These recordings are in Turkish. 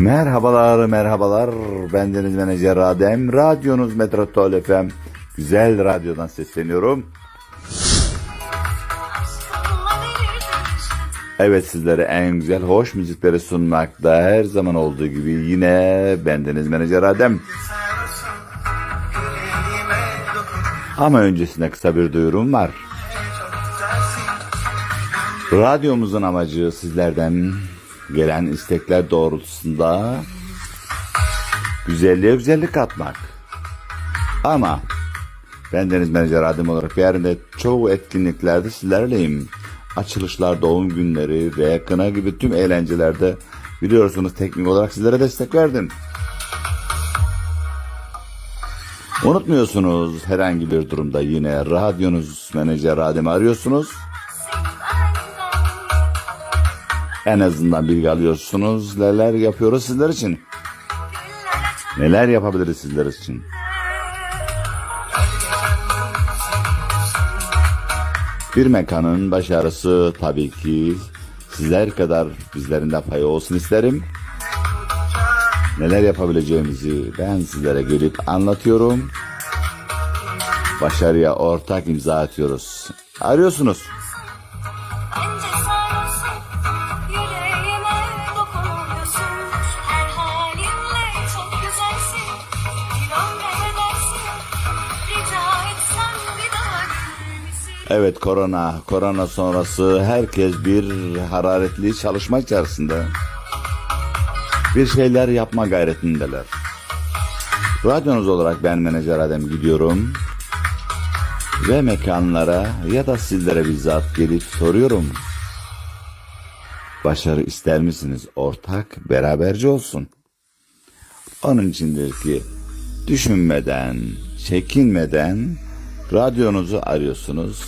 Merhabalar, merhabalar. Ben Deniz Menajer Adem. Radyonuz Metropol FM. Güzel radyodan sesleniyorum. Evet sizlere en güzel, hoş müzikleri sunmakta her zaman olduğu gibi yine bendeniz Menajer Adem. Ama öncesinde kısa bir duyurum var. Radyomuzun amacı sizlerden gelen istekler doğrultusunda güzelliğe güzellik katmak. Ama ben Deniz Menajer Adem olarak yarın da çoğu etkinliklerde sizlerleyim. Açılışlar, doğum günleri ve kına gibi tüm eğlencelerde biliyorsunuz teknik olarak sizlere destek verdim. Unutmuyorsunuz herhangi bir durumda yine radyonuz menajer Adem'i arıyorsunuz. En azından bilgi alıyorsunuz. Neler yapıyoruz sizler için? Neler yapabiliriz sizler için? Bir mekanın başarısı tabii ki sizler kadar bizlerin de payı olsun isterim. Neler yapabileceğimizi ben sizlere gelip anlatıyorum. Başarıya ortak imza atıyoruz. Arıyorsunuz. Evet korona, korona sonrası herkes bir hararetli çalışma içerisinde. Bir şeyler yapma gayretindeler. Radyonuz olarak ben menajer Adem gidiyorum. Ve mekanlara ya da sizlere bizzat gelip soruyorum. Başarı ister misiniz? Ortak, beraberce olsun. Onun içindir ki düşünmeden, çekinmeden radyonuzu arıyorsunuz,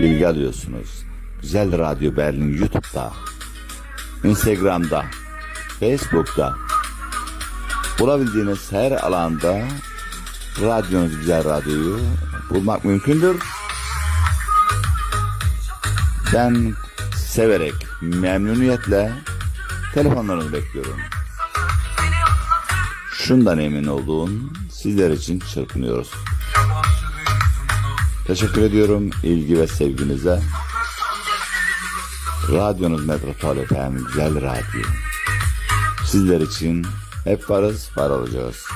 bilgi alıyorsunuz. Güzel Radyo Berlin YouTube'da, Instagram'da, Facebook'ta bulabildiğiniz her alanda radyonuz Güzel Radyo'yu bulmak mümkündür. Ben severek, memnuniyetle telefonlarınızı bekliyorum. Şundan emin olun, sizler için çırpınıyoruz. Teşekkür ediyorum ilgi ve sevginize. Radyonuz Metropol FM Güzel Radyo. Sizler için hep varız, var olacağız.